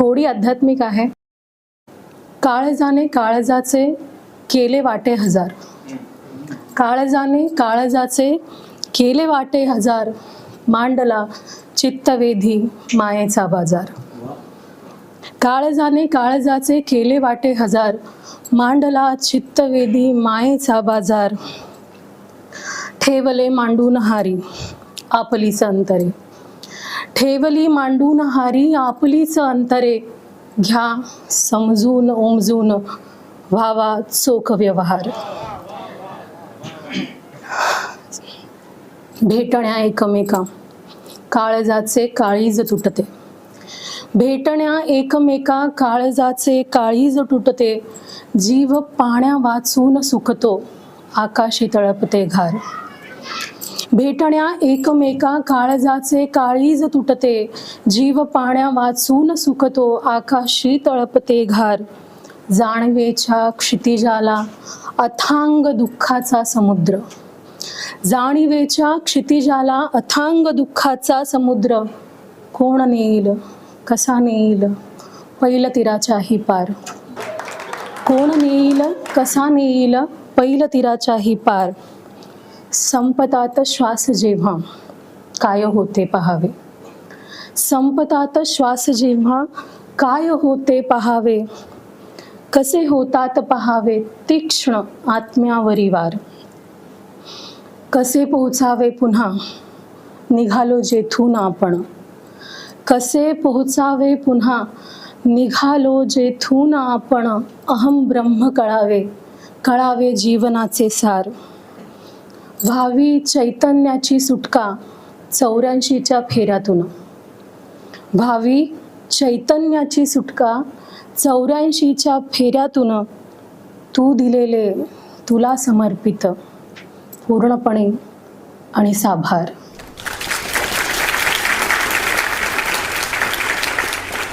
थोडी आध्यात्मिक आहे. काळजाने काळजाचे केले वाटे हजार. काळजाने काळजाचे केले वाटे हजार. मांडला चित्तवेधी मायेचा बाजार. काळजाने काळजाचे केले वाटे हजार. मांडला चित्तवेधी मायेचा बाजार. ठेवले मांडून हारी आपलीच अंतरे ठेवली मांडून हारी आपलीच अंतरे. घ्या समजून ओमजून व्हावा चोख व्यवहार. भेटण्या एकमेका. काळजाचे काळीज तुटते. भेटण्या एकमेका काळजाचे काळीज तुटते. जीव पाण्या वाचून सुखतो. आकाशी तळपते घार. भेटण्या एकमेका काळजाचे काळीज तुटते. जीव पाण्या वाचून सुखतो आकाशी तळपते घार. जाणवेच्या क्षितिजाला अथांग दुःखाचा समुद्र. जाणीवेच्या क्षितिजाला अथांग दुःखाचा समुद्र. कोण नेईल? कसा नेईल? पैल तिराच्याही पार. कोण नेईल? कसा नेईल? पैल तिराच्याही पार. संपतात श्वास जेव्हा काय होते पहावे? संपतात श्वास जेव्हा काय होते पहावे? कसे होतात पहावे? तीक्ष्ण आत्म्यावरी वार. कसे पोहोचावे पुन्हा? निघालो जेथून आपण. कसे पोहोचावे पुन्हा? निघालो जेथून आपण. अहम ब्रह्म कळावे. कळावे जीवनाचे सार. व्हावी चैतन्याची सुटका चौऱ्याऐंशीच्या फेऱ्यातून. भावी चैतन्याची सुटका चौऱ्याऐंशीच्या फेऱ्यातून तू दिलेले तुला समर्पित पूर्णपणे आणि साभार.